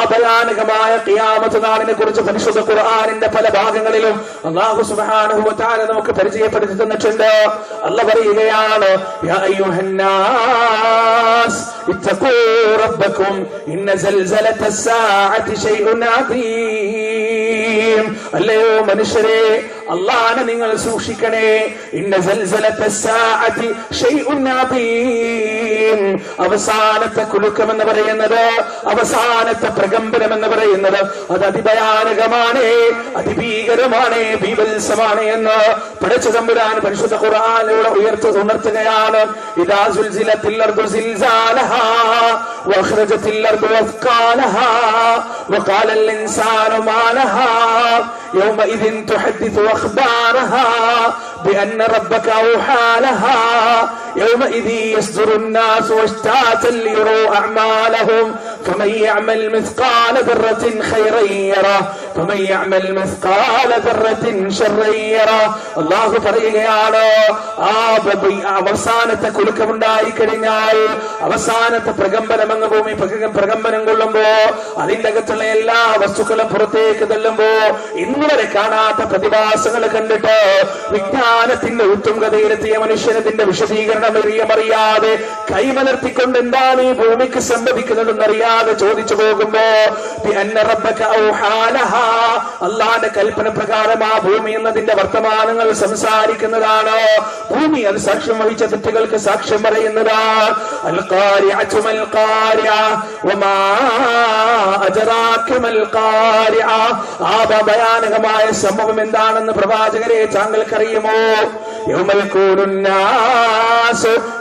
മഹാഭയാനകമായ തിയാമത്ത് നാളിനെ കുറിച്ച് പരിശുദ്ധ ഖുർആാനിന്റെ പല ഭാഗങ്ങളിലും അള്ളാഹു സുബാനുഭവത്താനെ നമുക്ക് പരിചയപ്പെടുത്തി തന്നിട്ടുണ്ട് അല്ല പറയുകയാണ് അല്ലയോ മനുഷ്യരെ അള്ളാനെ നിങ്ങൾ സൂക്ഷിക്കണേ. ഇന്ന സൽസലത الساعة شيء عظيم അവസാനത്തെ കുലുക്കം എന്ന് പറയുന്നത് അവസാനത്തെ പ്രകമ്പനം എന്ന് പറയുന്നത് അത് അതിഭയാനകമാണ് അതിഭീകരമാണ് ബീഭത്സമാണ് എന്ന് പഠിച്ചു തമ്പുരാൻ പരിശുദ്ധ ഖുർആാനിലൂടെ ഉയർത്തി ഉണർത്തുകയാണ് ഇതാ സുൽസിലത്തിൽ زلزالها واخرجت الارض اثقالها وقال الانسان ما لها يومئذ تحدث اخبارها بأن ربك أوحى لها. يومئذ يصدر الناس اشتاتا ليروا أعمالهم. فمن يعمل مثقال ذرة خيرا يره. അള്ളാഹു പറയുകയാണ് ആ അവസാനത്തെ കുലുക്കമുണ്ടായി കഴിഞ്ഞാൽ അവസാനത്തെ പ്രകമ്പനം അങ്ങ് ഭൂമി പ്രകമ്പനം കൊള്ളുമ്പോ അതിന്റെ അകത്തുള്ള എല്ലാ വസ്തുക്കളും പുറത്തേക്ക് തള്ളുമ്പോ ഇന്നുവരെ കാണാത്ത പ്രതിഭാസങ്ങൾ കണ്ടിട്ട് വിജ്ഞാനത്തിന്റെ ഉത്തുംഗതയിലെത്തിയ മനുഷ്യനത്തിന്റെ വിശദീകരണം അറിയാമറിയാതെ കൈമലർത്തിക്കൊണ്ട് എന്താണ് ഈ ഭൂമിക്ക് സംഭവിക്കുന്നതെന്നറിയാതെ ചോദിച്ചു പോകുമ്പോ അള്ളാന്റെ കൽപ്പന പ്രകാരം ആ ഭൂമി എന്നതിന്റെ വർത്തമാനങ്ങൾ സംസാരിക്കുന്നതാണ്. ഭൂമി അത് സാക്ഷ്യം വഹിച്ച തെറ്റുകൾക്ക് സാക്ഷ്യം പറയുന്നതാണ് സംഭവം എന്താണെന്ന് പ്രവാചകരെ താങ്കൾക്കറിയുമോ? യൗമൽ മബ്സൂസ്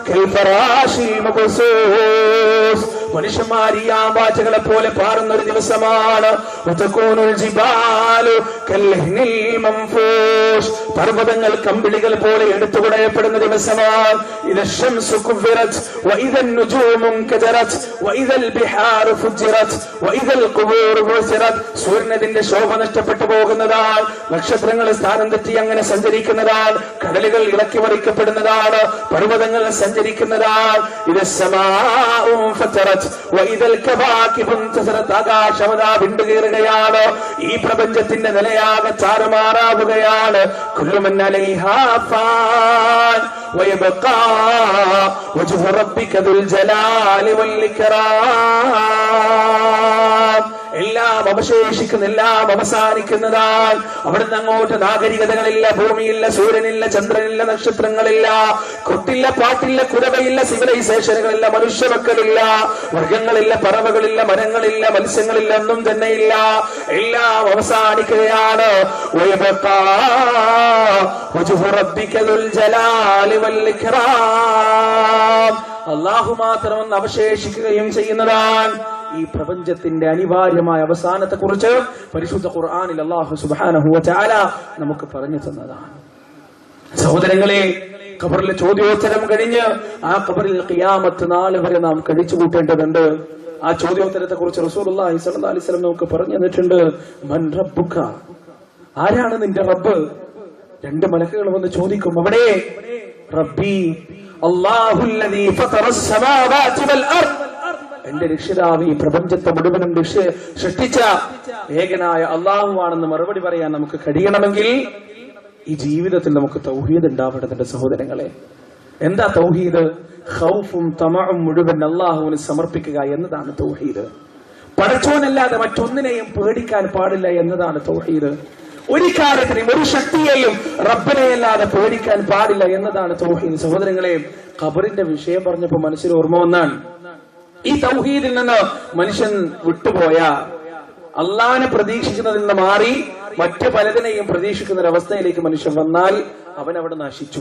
മനുഷ്യന്മാർ ഈ ആവാചകളെ പോലെ പാറുന്ന ഒരു ദിവസമാണ് പർവതങ്ങൾ കമ്പിളികൾ പോലെ എടുത്തുകുടയപ്പെടുന്ന ദിവസമാണ്. സൂര്യനതിന്റെ ശോഭ നഷ്ടപ്പെട്ടു പോകുന്നതാണ്. നക്ഷത്രങ്ങൾ സ്ഥാനം തെറ്റി അങ്ങനെ സഞ്ചരിക്കുന്നതാണ്. കടലുകൾ ഇളക്കി മറിക്കപ്പെടുന്നതാണ്. പർവതങ്ങൾ സഞ്ചരി സഞ്ചരിക്കുന്നതാണ് ഇത് ഈ പ്രപഞ്ചത്തിന്റെ നിലയാകെ വയബഖാ വജ്ഹു റബ്ബിക എല്ലാം അവസാനിക്കുന്നതാൽ അവിടുന്ന് അങ്ങോട്ട് നാഗരികതകളില്ല ഭൂമിയില്ല സൂര്യനില്ല ചന്ദ്രനില്ല നക്ഷത്രങ്ങളില്ല കൊട്ടില്ല പാട്ടില്ല കുരവയില്ല സിവിലൈസേഷനുകളില്ല മനുഷ്യമക്കളില്ല മൃഗങ്ങളില്ല പറവകളില്ല മരങ്ങളില്ല മത്സ്യങ്ങളില്ല ഒന്നും തന്നെ ഇല്ല എല്ലാം അവസാനിക്കുകയാണ്. അള്ളാഹു മാത്രം അവശേഷിക്കുകയും ചെയ്യുന്നതാണ് ഈ പ്രപഞ്ചത്തിന്റെ അനിവാര്യമായ അവസാനത്തെ കുറിച്ച് പരിശുദ്ധ ഖുർആാനിൽ അള്ളാഹു സുബാനഹു ചാല നമുക്ക് പറഞ്ഞു തന്നതാണ്. സഹോദരങ്ങളെ ഖബറിലെ ചോദ്യോത്തരം കഴിഞ്ഞ് ആ ഖബറിൽ ഖിയാമത്ത് നാല് വരെ നാം കഴിച്ചു കൂട്ടേണ്ടതുണ്ട് ആ ചോദ്യോത്തരത്തെ കുറിച്ച് അലൈഹി വസല്ലം നമുക്ക് പറഞ്ഞു തന്നിട്ടുണ്ട്. മൻ റബ്ബുക? ആരാണ് നിന്റെ റബ്ബ്? രണ്ട് മലക്കുകൾ വന്ന് ചോദിക്കും അവിടെ? റബ്ബി അല്ലാഹുല്ലദീ എന്റെ രക്ഷിതാവ് ഈ പ്രപഞ്ചത്തെ മുഴുവനും രക്ഷ- സൃഷ്ടിച്ച ഏകനായ അള്ളാഹുവാണെന്ന് മറുപടി പറയാൻ നമുക്ക് കഴിയണമെങ്കിൽ ഈ ജീവിതത്തിൽ നമുക്ക് തൗഹീദ് ഉണ്ടാവേണ്ടതിന്റെ സഹോദരങ്ങളെ. എന്താ തൗഹീദ്? ഹൗഫും തമഉം മുഴുവൻ അള്ളാഹുവിന് സമർപ്പിക്കുക എന്നതാണ് തൗഹീദ്. പടച്ചോനല്ലാതെ മറ്റൊന്നിനെയും പേടിക്കാൻ പാടില്ല എന്നതാണ് തൗഹീദ്. ഒരു കാര്യത്തിനെയും ഒരു ശക്തിയെയും റബ്ബനെയല്ലാതെ പേടിക്കാൻ പാടില്ല എന്നതാണ് തൗഹീദ്. സഹോദരങ്ങളെ ഖബറിന്റെ വിഷയം പറഞ്ഞപ്പോ മനസ്സിൽ ഓർമ്മ വന്നാണ്. ഈ തൗഹീദിൽ നിന്ന് മനുഷ്യൻ വിട്ടുപോയ അള്ളഹാനെ പ്രതീക്ഷിക്കുന്നതിൽ നിന്ന് മാറി മറ്റു പലതിനെയും പ്രതീക്ഷിക്കുന്ന ഒരു അവസ്ഥയിലേക്ക് മനുഷ്യൻ വന്നാൽ അവൻ അവിടെ നശിച്ചു.